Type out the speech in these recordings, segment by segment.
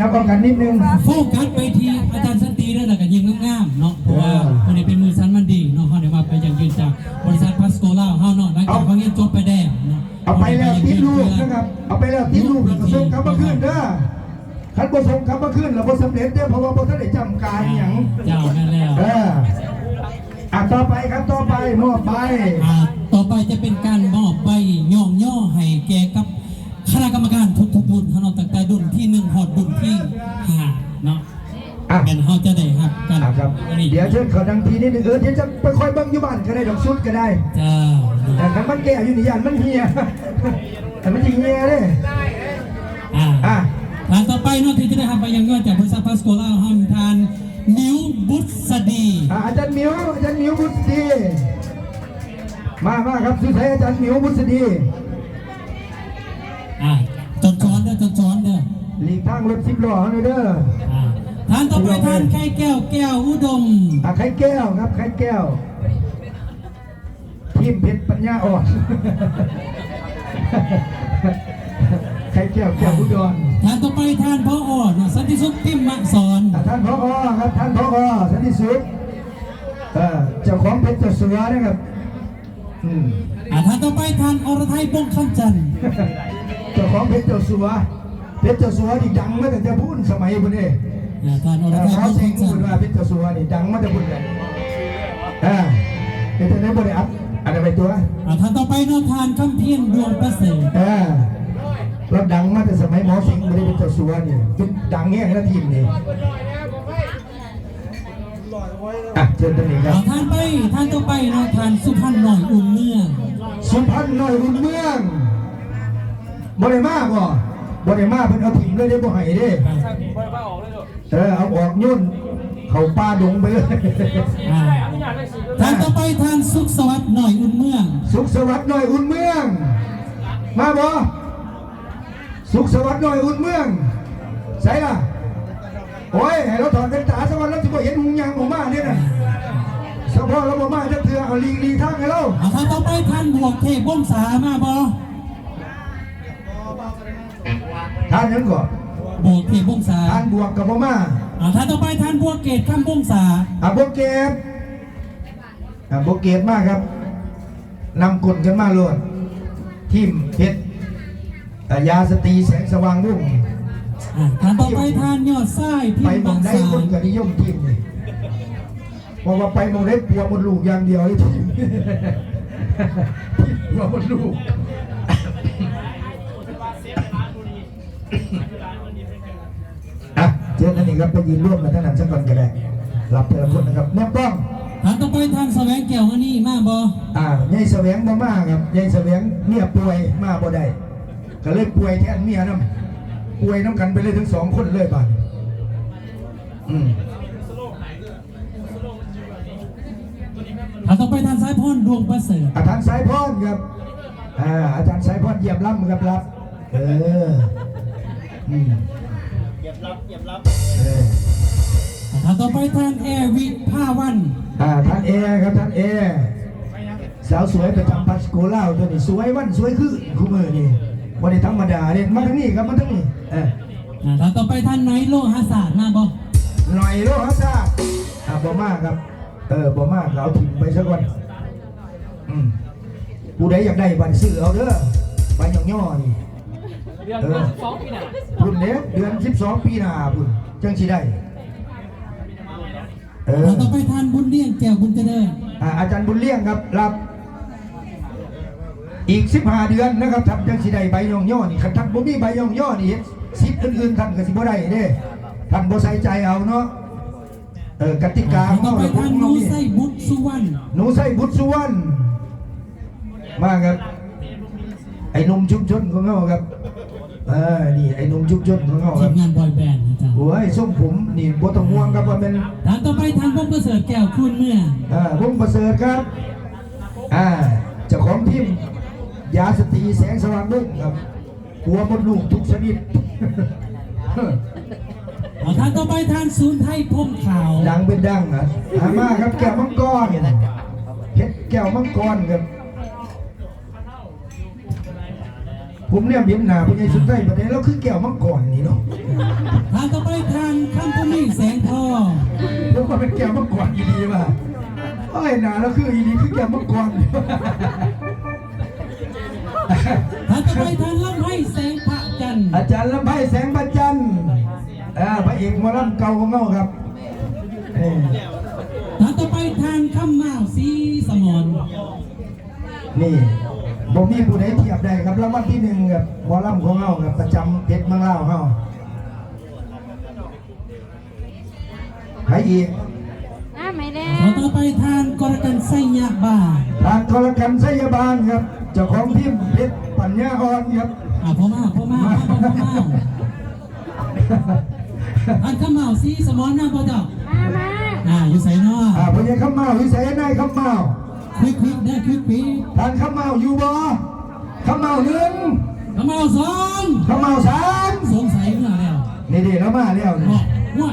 ครับป้องกันนิดนึงโฟกัสไปที่อาจารย์สันติแล้วก็ยิงงามๆเนาะเพราะว่าคนนี้เป็นมือสันมันดีเนาะเขาเดี๋ยวมาไปยังยืนจากบริษัทพัสโกล่าเฮาเนาะหลังจากเขาเรียนจบไปแดงเนาะเอาไปแล้วติดลูกนะครับเอาไปแล้วติดลูกแล้วก็ส่งกลับมาขึ้นเด้อคันบ่ส่งกลับมาขึ้นแล้วบ่สำเร็จเด้อเพราะว่าบ่ทันได้จำการอหย่างเจ้านั่นแล้วเอออะต่อไปครับต่อไปมอบไปอ่าต่อไปจะเป็นการมอบใบย่องย่อให้แก่กับ คณะกรรมการทุกๆรุ่นเฮาเนาะตั้งแต่รุ่นที่หนึ่งหอดรุ่นที่ห้าเนาะอะแม่นเฮาจะได้ครับกันอะครับ อันนี้เดี๋ยวเชิญเขาดังทีนิดนึงเออเดี๋ยวจะไปคอยเบิ่งอยู่บ้านก็ได้ดอกชุดก็ได้เจ้าแต่ถ้ามันแก่อยู่นี่ยานมันเฮียแต่มันจริงเฮียเด้อ่าอะ ทางต่อไปเนาะที่จะได้ทำไปยังยอดจากบริษัทพัสโกล่าห้ามทานนิ้วบุษดีอะอาจารย์หมิวอาจารย์หมิวบุษดี มามาครับสุดท้ายอาจารย์หมิวบุษดี จนช้อนเด้อหลีกทางรถสิบล้อให้หน่อยเด้ออ่าทานต่อไปทานไข่แก้วแก้วอุดม อะไข่แก้วครับไข่แก้วทีมเพชรปัญญาอ่อนไข่แก้วแก้วอุดรทานต่อไปทานพ่ออ่อนสันติสุขพิมมะสอนอะท่านพอครับท่านพอสันติสุขเออเจ้าของเพชรเจ้าเสือนะครับอืมอ่าทานต่อไปทานอรไทยบงคำจันทร์ เจ้าของเพชรเจ้าสัว เพชรเจ้าสัวนี่ดังมาตั้งแต่พูนสมัยพุ่นเด้อ่าทานอรเอ่อไทยเขาบงเซ็งคำจัพูนดทร์ว่าเพชรเจ้าสัวนี่ดังมาแต่พุ่นเลยอ่าเป็นแต่ได้บ่ได้อัพอะไรไปตัวอ่าทานต่อไปเนาะทานคำเพียรดวงประเสริฐอ่าเราดังมาแต่สมัยหมอสิงห์บ่ได้เป็นเจ้าสัวนี่เป็นดังแง่นะทีมนี่อะเชิญท่านนี้ครัอ่าบทานไปทานต่อไปเนาะทานสุพรรณหน่อยอุ่นเมือง สุพรรณน้อยรุ่นเมืองบ่ได้มาบ่ บ่ได้มาเพิ่นเอาถิ่มเลยได้บ่ให้เด้เออเอาออกยุ่น เข้าป่าดงไปเลยอ่าทานต่อไปทานสุขสวัสดิ์หน่อยอุ่นเมือง สุขสวัสดิ์หน่อยอุ่นเมือง มาบ่สุขสวัสดิ์หน่อยอุ่นเมืองใส่ล่ะโอ้ยให้เราถอดเป็นตาสักวันแล้วจะบ่เห็นหุงยางออกมาเนี่ยนะเฉพาะเราบ่มาจะเถื่อเอาลีกลีทางให้เราอ่าทานต่อไปทานบวกเทพวงศามาบ ทานยังก่อนบวกเทพวงศาทานบวกกับบ่มาอ่าทานต่อไปทานบวกเกตข้ามวงศาอะโบเกตอะโบเกตมากครับนำกลกันมาโลดทีมเพชรอะยาสตรีแสงสว่างรุ่งอ่าทานต่อไปทานยอดไส้พิไปมพ์มบาองงได้สาคนก็นิยมทีมนี่เพราะว่าไปมองได้ปัวหมดลูกอย่างเดียวนี่ทีมปัวหมดลูก อะเชิญนั่นเองครับไปยืนร่วมกันท่านนั้นสักก่อนก็ได้รับแต่ละคนนะครับแม่ป้องทานต่อไปทานแสวงแก้วอันนี้มาบออ่ายายแสวงบ่มาครับยายแสวงเมียป่วยมาบ่ได้ก็เลยป่วยแทนเมียน้ำป่วยน้ำกันไปเลยถึงสองคนเลยบ้านอืมทานต่อไปทานสายพรดวงประเสริฐอาจารย์สายพรครับ อ่าอาจารย์สายพรเยี่ยมล้ำครับรับ เออ อืมเยี่ยมรับเยี่ยมรับเออทานต่อไปทานแอร์วิภาวันอ่าท่านเอครับท่านเอสาวสวยประจำพัสโกล่าวตัวนี้สวยวันสวยขึ้นคู่มือนี่วันนี้ธรรมดาเนี่ยมาทางนี้ครับมาทางนี้เอออ่าทานต่อไปทานไนโลหาศาสตร์มาบอหน่อยโลฮัสซาอ่าบ่มากครับ เออบ่มากเอาถิ่มไปสักวันอืมผู้ใดอยากได้บัตรซื้อเอาเด้อใบย่องย่อนี่ เดือนเออสองปีหน้าพุ่นเนี้ยเดือน 12 ปีหน้าพุ่นจังสิได้ เออทานต่อไปทานบุญเลี้ยงแก้วบุญเจริญอ่าอาจารย์บุญเลี้ยงครับรับ อีก 15 เดือนนะครับทำจังสิได้ใบย่องย่อนี่คันท่านบ่มีใบย่องย่อนี่สิทธิ์อื่นๆท่านก็สิบ่ได้เด้ท่านบ่ใส่ใจเอาเนาะเออกติกาทานขต่อองไปเราทานนูไส้บุตรสุวรรณหนูใส่บุตรสุวรรณมาครับ ไอ้หนุ่มชุมชนของเขาครับ เออ นี่ไอ้หนุ่มชุมชนของเขาคทีรับมงานบอยแบนด์อาจารย์โอ้ยส่งผมนี่บ่ต้องห่วงครับว่าเป็นทานต่อไปทานพวกประเสริฐแก้วคุณเมื่องอ่าวงประเสริฐครับ อ่าเจ้าของทีมยาสตรีแสงสว่างรุ่งครับหัวมดลูกทุกชนิดอ่าทานต่อไปทานศูนย์ไทยพรมขาวดังเป็นดังนะอามาครับแก้วมังกรเพชรแก้วมังกรครับ ผมเนี่ยเบียนหนาพญายสุดใจประเด็นแล้วคือแก้วมังกรนี่เนาะเราต่ไปทางข้ามพมิ่แสงทองผมก็เป็นแก้วมังกรอยู่ดีว่ะไอ้นาแล้วคืออีนี้คือแก้วมังกรทางต่ไปทางลำไพ่แสงพระจันทร์อาจารย์ลำไพ่แสงพระจันทร์อ่าพระเอกมอลำเก่าของเราครับทางต่ไปทางข้ามมาวสีสมอนนี่ บ่มีผู้ใดเทียบได้ครับรางวัลที่หนึ่งกับหมอลำของเราครับประจำเพชรเมืองเล่าวเราใครอีกอ่าไม่แล้ท่านต่อไปท่านกรกันไสยาบาทางกรกันไสยบาลครับเจ้าของทีมเพชรปัญญาอ่อนครับอ่าพ่อมาพ่อมาพ่อมาพ่อมาท่านข้ามเมาสีสมอนนะพ่อเจ้ามามาอ่าอยู่ใส่นออ่าพญาคำเมาวิสัยนายคำเมา ควิกควิกได้ควิกปีทานคำเมาอยู่บ่คำเมาหนึ่งข้ามเมาสองคำเมาสามสงสัยเมื่อแล้วนี่ดีแล้วมาแล้วบนี่อกว่า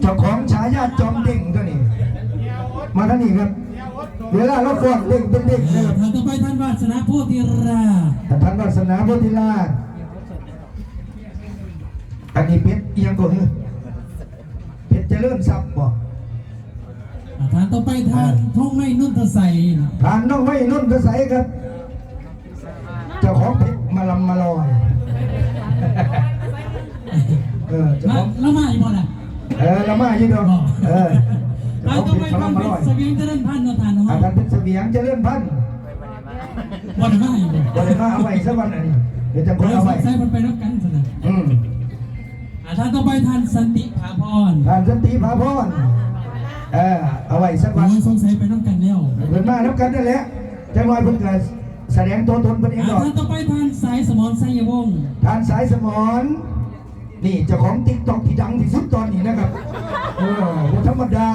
เจ้าของฉายาจอมเด้งตัวนี้ มาท่านนี้ครับ เวลาเราฟอดเด้งเป็นเด้งเอนะอครับท่านต่อไปท่านวาสนาโพธิราท่านวาสนาโพธิราชอันนี้เพชรเอียงก่อนเนี่ยเพชรเจริญทรัพย์บ่อ่า ท่านต่อไปท่านท่องไม่นุ่นทใสทานน้องไม่นุ่นกระใสครับเจ้าของเพชรมาลำมาลอยเออเจ้ามาของแล้วมาอีกบ่ล่ะเออละมาอยู่ดอกบอกเออท่านต่อไปเขาท่านมาเป็นลอยเสวียงเจริญพันธุ์เนาะท่านเนาะอาจารย์เป็นเสวียงเจริญพันธุ์บ่ได้มาอีกบ่บริมาเอาไว้สักวันอันนี้เดี๋ยวจะคนเราเอาไว้ใส่มันไปรับกันซะนะอืมอ่าท่านต่อไปท่านสันติภาพรทานสันติภาพร เออเอาไว้สักโอ้วันยสงสัยไปรับกันแล้วเพิ่นมาแล้วกันนั่นแหละจังหวะเพิ่นก็แสดงตัวตนเพิ่นเองอ่าดอกท่านต่อไปท่านสายสมรไสยวงศ์ทานสายสมอนนี่เจ้าของติ๊กต็อกที่ดังที่สุดตอนนี้นะครับเออบ่ธรรมดา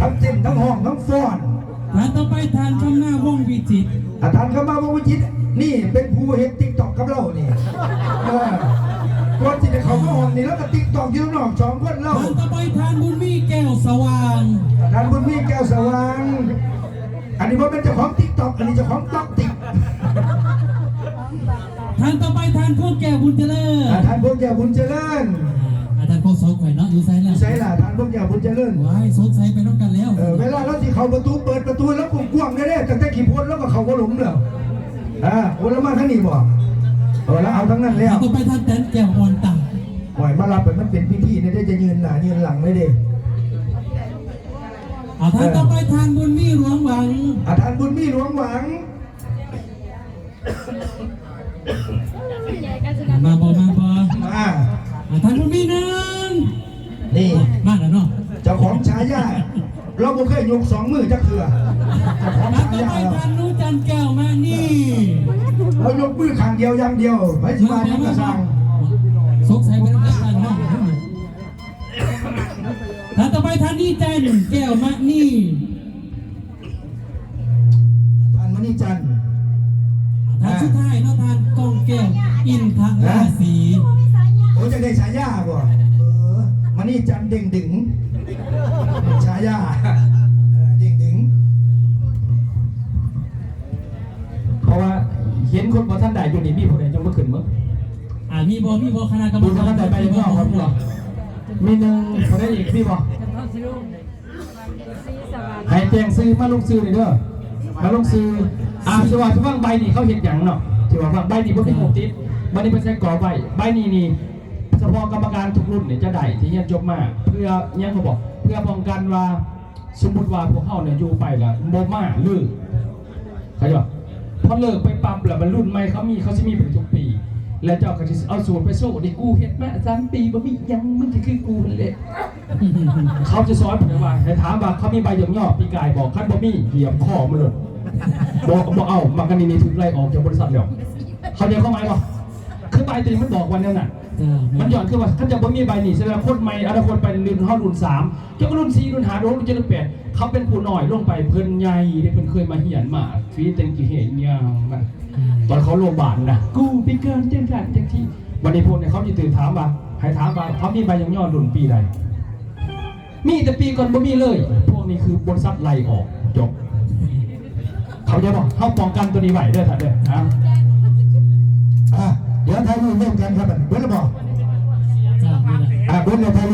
ทั้งเต้นทั้งห้องทั้งฟ้อนท่านต่อไปท่านคำหน้าวงศ์วิจิตรอาจารย์เข้ามาบอกวิจิตรนี่เป็นผู้เฮ็ดติ๊กต็อกกับเรานี่เออ ก่อนที่จะเข้ามาห้องนี่แล้วก็ติ๊กต็อกอยู่นอกสองคนเราท่านต่อไปท่านบุญมีแก้วสว่างท่านบุญมีแก้วสว่าง อันนี้ว่าเป็นเจ้าของติ๊กต็อกอันนี้เจ้าของต็อกติ๊กท่านต่อไปท่านพวกแก้วบุญเจริญท่านพวกแก้วบุญเจริญอาจารย์โคศกไว้เนาะอยู่ไสแล้วใช่ล่ะท่านพวกแก้วบุญเจริญว้ายสงสัยไปรับกันแล้ว เออเวลาเราที่เข้าประตูเปิดประตูแล้วกว้างๆได้ๆตั้งแต่ขี่พ้นแล้วก็เข้าก็หลุมแล้วอ่าโอ้แล้วมาทั้งนี้บ่ เออแล้วเอาทั้งนั้นแล้วต่อไปท่านแตนแก้วอ่อนตังปล่อยมารับไปมันเป็นพิธีเนี่ยได้จะยืนหน้ายืนหลังเลยเด้อ่าท่านต่อไปท่านบุญมีหลวงหวังอาท่านบุญมีหลวงหวังใหญ่กันสุดมาบ่มาบ่มาอ่าท่านบุญมีหนึ่งนี่มาแล้วเนาะเจ้าของฉายาเราบ่เคยยกสองมือจักเถื่อเจ้าของท่านฉาต่อยาไปเราท่านรู้จันทร์แก้วมานี่ เรายกมือข้างเดียวอย่างเดียวไปสิมายังกระสังสงสัยไปรับกันเนาะท่านต่อไปท่านนี่จันทร์แก้วมานี่ท่านมณีจันทร์ท่านสุดท้ายเนาะท่านกองแก้วอินทราศีโอ้จะได้ฉายาบ่เออมณีจันทร์เด้งดึงฉายา คนพอท่านใดอยู่นี่มีผู้ใดจงมาขึ้นมั้งอ่ามีบ่มีบ่คณะกรรมดูการท่านใดไปยังไม่ออกครับพี่หรอมีหนึ่งคนได้อีกพี่บอกสีสวัสดิ์ให้แจ้งซื้อมาลงซื้อเลยเด้อมาลงซื้ออ่าสว่าสว่างใบนี่เขาเห็นอย่างเนาะที่ว่าใบนี่เพิ่งเป็นหกติดใบนี่เป็นใช้ก่อใบใบนี่นี่เฉพาะกรรมการทุกรุ่นเนี่ยจะได้ที่เรียนจบมาเพื่อเนี่ยเขาบอกเพื่อป้องกันว่าสมมติว่าพวกเขาเนี่ยอยู่ไปแล้วโมมาหรือเขาจะ พอเลิกไปปรับแล้วมันรุ่นใหม่เขามีเขาจะมีเป็นทุกปี แล้วเจ้าก็จะเอาสูตรไปสู้ดิกูเฮ็ดมาสามปีบ่มีหยังมึงจะคือกูนั่นแหละเขาจะสอนผมว่าให้ถามว่าเขามีใบหยองย่อปีกายบอกคันบ่มีเหยียบคอมันเลยบอกบอกเอามากันนี่นี่ถูกไล่ออกจากบริษัทแล้วเขาใจเข้าไหมบ่คือใบตัวนี้มันบอกวันนั้นน่ะ จ้ามันย้อนคือว่าถ้าจะบ่มีใบนี่แสดงว่าคนใหม่อนาคตไปรุ่นเฮารุ่นสามเจ้าก็รุ่นสี่รุ่นห้ารุ่นหกรุ่นเจ็ดรุ่นแปดเขาเป็นผู้น้อยลงไปเพิ่นใหญ่ได้เพิ่นเคยมาเหียนมาฟีเต็งกี่เหตุยาวนะตอนเขาโรงพยาบาลนะกูพิการจังกันจังที่วันนี้พวกเนี่ยเขาจะตื่นถามว่าให้ถามว่าเขามีใบยังย่อรุ่นปีใด มีแต่ปีก่อนบ่มีเลย พวกนี้คือบริษัทไล่ออกจบ เขาจะบอกเขาป้องกันตัวนี้ไว้เด้อท่านเด้อนะ อะเดี๋ยวถ่ายรูปร่วมกันครับเบิ้ลบอกจ้าไม่ไ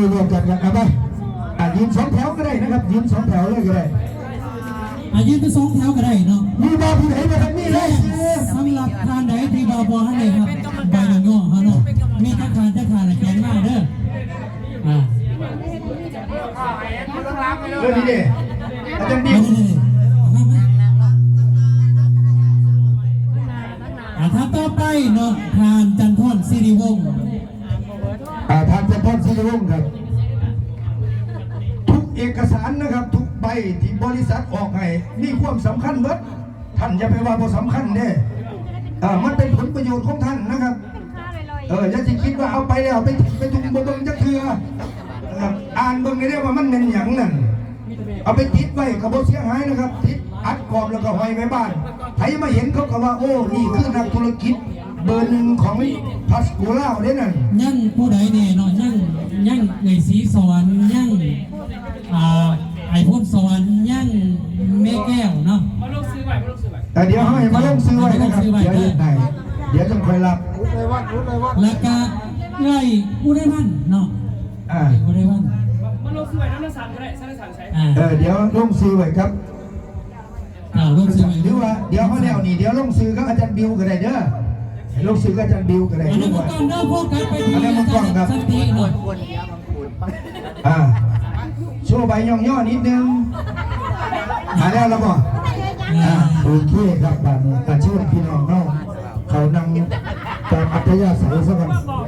ด้อะเบิ้ลเลยถ่ายรูปได้รวมกันกันเอาไปอะยืนสองแถวก็ได้นะครับยืนสองแถวเลยก็ได้อายืนเป็นสองแถวก็ได้เนาะมีบอลผู้ไหนมาทางนี้เลยสำหรับทานใดที่บอบอให้เลยครับใบย่อๆฮะเนาะมีจักทานจักทานแข็งมากเด้ออ่าเรื่องนี้เด้อาจารย์ดินี่วนี่นี่มามาอ่าถ้าต่อไปเนาะทานจันทร์สิริวงศ์อ่า ทานจะพรศิริวงครับ ทุกเอกสารนะครับ ทุกใบที่บริษัทออกให้มีความสำคัญเบิดท่านอย่าไปว่าบ่สำคัญเด้อ่มันเป็นผลประโยชน์ของท่านนะครับ เอออย่าสิคิดว่าเอาไปแล้วไปไปทุ่มบ่เบิ่งจักเทื่ออ่านเบิ่งได้เด้ว่ามันเป็นหยังนั่นเอาไปติดไว้ก็บ่เสียหายนะครับ ติดอัดกรอบแล้วก็ห้อยไว้บ้านใครมาเห็นเขาก็ว่าโอ้นี่คือนักธุรกิจเบอร์หนึ่งของ พัสกูล่าเด้นั่นยังผู้ใดเนี่ยเนาะยังยังเอยสีสวรรค์ยังอ่าไอพ่นสวรรค์ยังแม่แก้วเนาะแต่เดี๋ยวให้มาลงซื้อไว้นะครับเดี๋ยวยังไงเดี๋ยวจะคอยรับแล้วก็เอ้ยอุไรวันเนาะอ่าอุไรวันมันลงสวยน้ำน้ำสันก็ได้สันสันใช้อ่าเออเดี๋ยวลงซื้อไว้ครับอ่าลงซื้อไว้หรือว่าเดี๋ยวเขาแนวนี่เดี๋ยวลงซื้อก็อาจารย์บิวก็ได้เด้อ ให้ลงซื้อก็อาจารย์บิวก็ได้อันด้นั้นวก็ยต้องเดินโฟกัสไปที่อันนั้นมันกล้องครับ สันติเนาะอ่าโชว์ใบย่องย่อนิดนึงมาแล้วแล้วบ่อ่าอ่าโอเคครับบัดนี้อาช่วยพี่น้องเนาะเขานั่งตามอัธยาศัยซะก่อนบอก